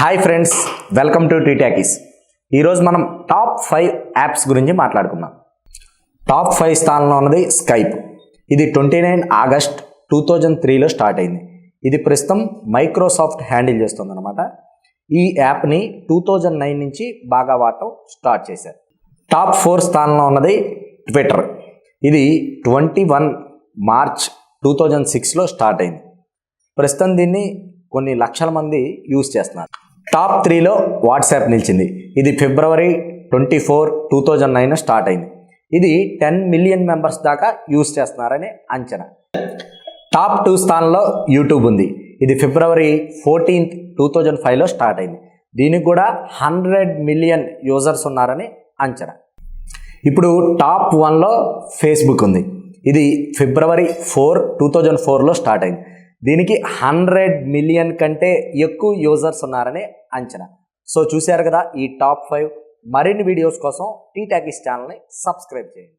Hi friends welcome to T Talkies ఈరోజు మనం top five apps గురించి మాట్లాడుకుందాం. టాప్ ఫైవ్ స్థానంలో ఉన్నది స్కైప్ ఇది twenty nine August two thousand త్రీలో స్టార్ట్ అయింది. ఇది ప్రస్తుతం మైక్రోసాఫ్ట్ హ్యాండిల్ చేస్తుందన్నమాట. ఈ యాప్ని టూ థౌజండ్ నైన్ నుంచి బాగా వాడటం స్టార్ట్ చేశారు. టాప్ ఫోర్ స్థానంలో ఉన్నది ట్విట్టర్ ఇది twenty one March two thousand సిక్స్లో స్టార్ట్ అయింది. ప్రస్తుతం దీన్ని కొన్ని లక్షల మంది యూజ్ చేస్తున్నారు. టాప్ త్రీలో వాట్సాప్ నిలిచింది. ఇది February twenty four two thousand nine start అయింది. ఇది టెన్ మిలియన్ మెంబర్స్ దాకా యూజ్ చేస్తున్నారని అంచనా. టాప్ టూ స్థానంలో యూట్యూబ్ ఉంది. ఇది ఫిబ్రవరి ఫోర్టీన్త్ టూ థౌజండ్ ఫైవ్లో స్టార్ట్ అయింది. దీనికి కూడా హండ్రెడ్ మిలియన్ యూజర్స్ ఉన్నారని అంచనా. ఇప్పుడు టాప్ వన్లో ఫేస్బుక్ ఉంది. ఇది ఫిబ్రవరి ఫోర్ టూ థౌజండ్ ఫోర్లో స్టార్ట్ అయింది. దీనికి హండ్రెడ్ మిలియన్ కంటే ఎక్కువ యూజర్స్ ఉన్నారని అంచనా. సో చూశారు కదా ఈ టాప్ ఫైవ్. మరిన్ని వీడియోస్ కోసం టీ టాకీస్ ఛానల్ని సబ్స్క్రైబ్ చేయండి.